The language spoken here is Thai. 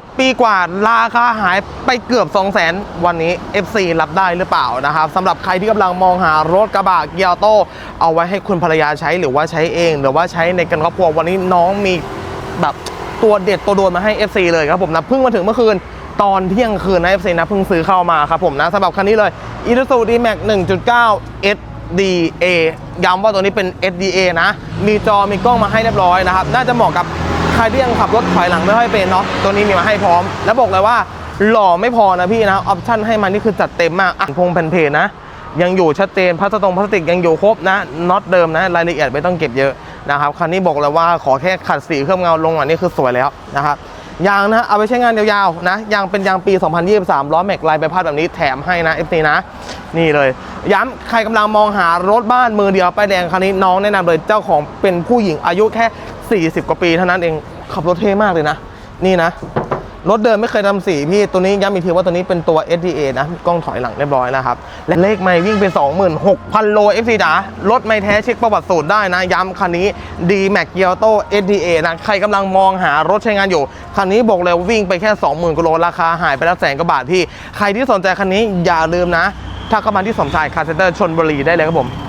ถปีกว่าราคาหายไปเกือบ 2 0 0 0 0 0วันนี้ FC รับได้หรือเปล่านะครับสำหรับใครที่กำลังมองหารถกระบะเกียร์โต เอาไว้ให้คุณภรรยาใช้หรือว่าใช้เอง หรือว่าใช้ในกันครอบครัววันนี้น้องมีแบบตัวเด็ดตัวโดนมาให้ FC เลยครับผมนะเพิ่งมาถึงเมื่อคืนตอนเที่ยงคืนนะ FC นะเพิ่งซื้อเข้ามาครับผมนะสำหรับคันนี้เลย i s u z u D-Max 1.9 SDA ย้ำว่าตัวนี้เป็น SDA นะ มีจอมีกล้องมาให้เรียบร้อยนะครับ น่าจะเหมาะกับ ใครที่ยังขับรถถอยหลังไม่ค่อยเป็นเนาะตัวนี้มีมาให้พร้อม แล้วบอกเลยว่าหล่อไม่พอนะพี่นะออปชั่นให้มันนี่คือจัดเต็มมากอะพงแผ่นเพจนะ ยังอยู่ชัดเจนพลาสตรงพลาสติกยังอยู่ครบนะน็อตเดิมนะรายละเอียดไม่ต้องเก็บเยอะนะครับคันนี้บอกเลยว่าขอแค่ขัดสีเคลือบเงาลงอะนี่คือสวยแล้วนะครับยางนะเอาไปใช้งานยาวๆนะยางเป็นยางปี 2023 ล้อแม็กลายใบพัดแบบนี้แถมให้นะ FC นะ นี่เลย ย้ำใครกำลังมองหารถบ้านมือเดียวป้ายแดงคันนี้น้องแนะนำเลยเจ้าของเป็นผู้หญิงอายุแค่ 40 กว่าปีเท่านั้นเอง ขับรถเท่มากเลยนะ นี่นะ รถเดิมไม่เคยทำสีพี่ ตัวนี้ย้ำอีกทีว่าตัวนี้เป็นตัว SDA นะ กล้องถอยหลังเรียบร้อยนะครับ และเลขไม่วิ่งเป็น26,000 โล FC จ๋ารถไม่แท้เช็คประวัติสูตรได้นะ ย้ำคันนี้ D Max g i o t o SDA นะ ใครกำลังมองหารถใช้งานอยู่ คันนี้บอกเลยวิ่งไปแค่ 20,000กิโลราคาหายไปแล้วแสนกว่าบาทพี่ ใครที่สนใจคันนี้อย่าลืมนะถ้าเข้ามาที่สมชายคาร์เซ็นเตอร์ชนบุรีได้เลยครับผม